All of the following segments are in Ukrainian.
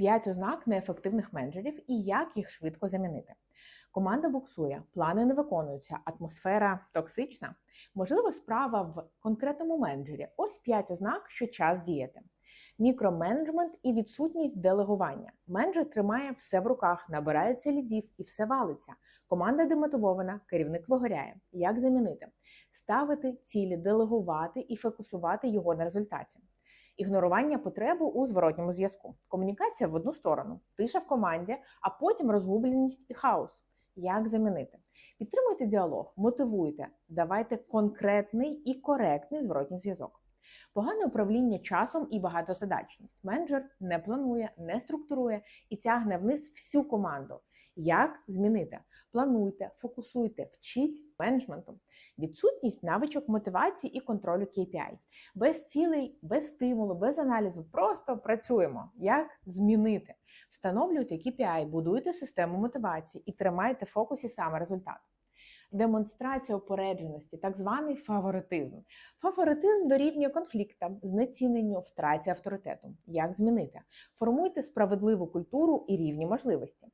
5 ознак неефективних менеджерів і як їх швидко замінити. Команда буксує, плани не виконуються, атмосфера токсична. Можливо, справа в конкретному менеджері. Ось 5 ознак, що час діяти. Мікроменеджмент і відсутність делегування. Менеджер тримає все в руках, набирається лідів і все валиться. Команда демотивована, керівник вигоряє. Як замінити? Ставити цілі, делегувати і фокусувати його на результаті. Ігнорування потреби у зворотньому зв'язку. Комунікація в одну сторону, тиша в команді, а потім розгубленість і хаос. Як замінити? Підтримуйте діалог, мотивуйте, давайте конкретний і коректний зворотній зв'язок. Погане управління часом і багатозадачність. Менеджер не планує, не структурує і тягне вниз всю команду. Як змінити? Плануйте, фокусуйте, вчіть менеджменту. Відсутність навичок мотивації і контролю KPI. Без цілей, без стимулу, без аналізу. Просто працюємо. Як змінити? Встановлюйте KPI, будуйте систему мотивації і тримайте в фокусі саме результат. Демонстрація упередженості, так званий фаворитизм. Фаворитизм дорівнює конфліктам, знеціненню, втраті авторитету. Як змінити? Формуйте справедливу культуру і рівні можливості.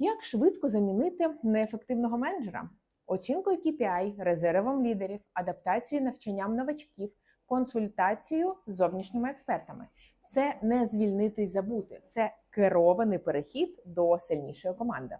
Як швидко замінити неефективного менеджера? Оцінкою KPI, резервом лідерів, адаптацією навчанням новачків, консультацією з зовнішніми експертами. Це не звільнити й забути, це керований перехід до сильнішої команди.